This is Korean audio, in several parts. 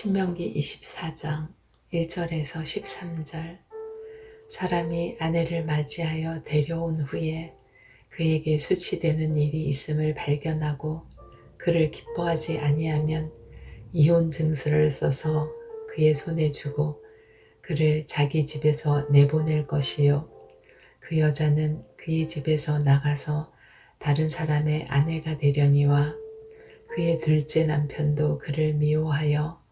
신명기 24장 1절에서 13절. 사람이 아내를 맞이하여 데려온 후에 그에게 수치되는 일이 있음을 발견하고 그를 기뻐하지 아니하면 이혼 증서를 써서 그의 손에 주고 그를 자기 집에서 내보낼 것이요. 그 여자는 그의 집에서 나가서 다른 사람의 아내가 되려니와 그의 둘째 남편도 그를 미워하여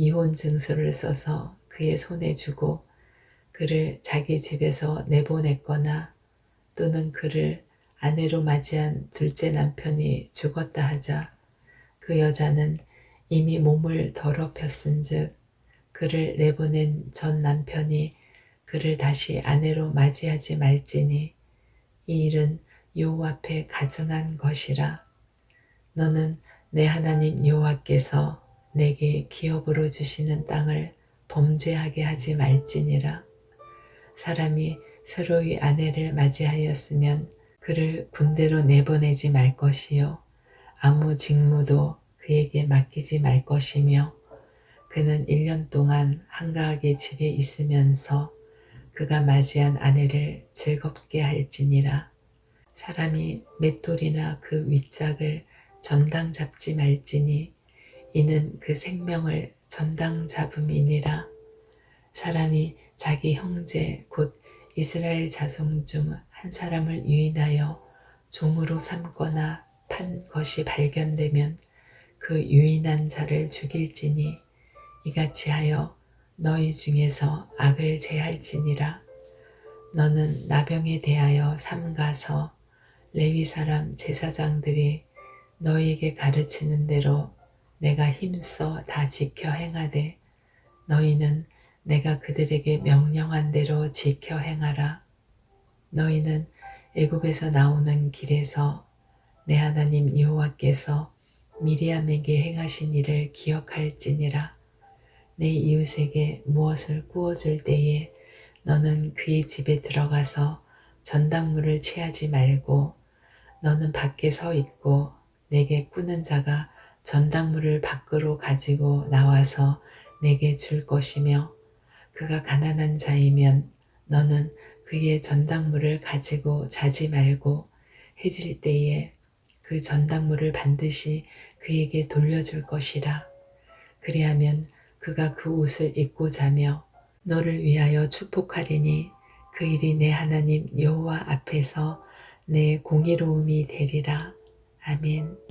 이혼 증서를 써서 그의 손에 주고 그를 자기 집에서 내보냈거나 또는 그를 아내로 맞이한 둘째 남편이 죽었다 하자 그 여자는 이미 몸을 더럽혔은즉 그를 내보낸 전 남편이 그를 다시 아내로 맞이하지 말지니 이 일은 여호와 앞에 가증한 것이라. 너는 내 하나님 여호와께서 내게 기업으로 주시는 땅을 범죄하게 하지 말지니라. 사람이 새로이 아내를 맞이하였으면 그를 군대로 내보내지 말 것이요. 아무 직무도 그에게 맡기지 말 것이며 그는 1년 동안 한가하게 집에 있으면서 그가 맞이한 아내를 즐겁게 할지니라. 사람이 맷돌이나 그 윗짝을 전당 잡지 말지니 이는 그 생명을 전당 잡음이니라. 사람이 자기 형제 곧 이스라엘 자손 중 한 사람을 유인하여 종으로 삼거나 판 것이 발견되면 그 유인한 자를 죽일지니 이같이 하여 너희 중에서 악을 제할지니라. 너는 나병에 대하여 삼가서 레위 사람 제사장들이 너희에게 가르치는 대로 내가 힘써 다 지켜 행하되 너희는 내가 그들에게 명령한 대로 지켜 행하라. 너희는 애굽에서 나오는 길에서 내 하나님 여호와께서 미리암에게 행하신 일을 기억할지니라. 내 이웃에게 무엇을 구워줄 때에 너는 그의 집에 들어가서 전당물을 취하지 말고 너는 밖에 서 있고 내게 꾸는 자가 전당물을 밖으로 가지고 나와서 내게 줄 것이며 그가 가난한 자이면 너는 그의 전당물을 가지고 자지 말고 해질 때에 그 전당물을 반드시 그에게 돌려줄 것이라. 그리하면 그가 그 옷을 입고 자며 너를 위하여 축복하리니 그 일이 내 하나님 여호와 앞에서 내 공의로움이 되리라. 아멘.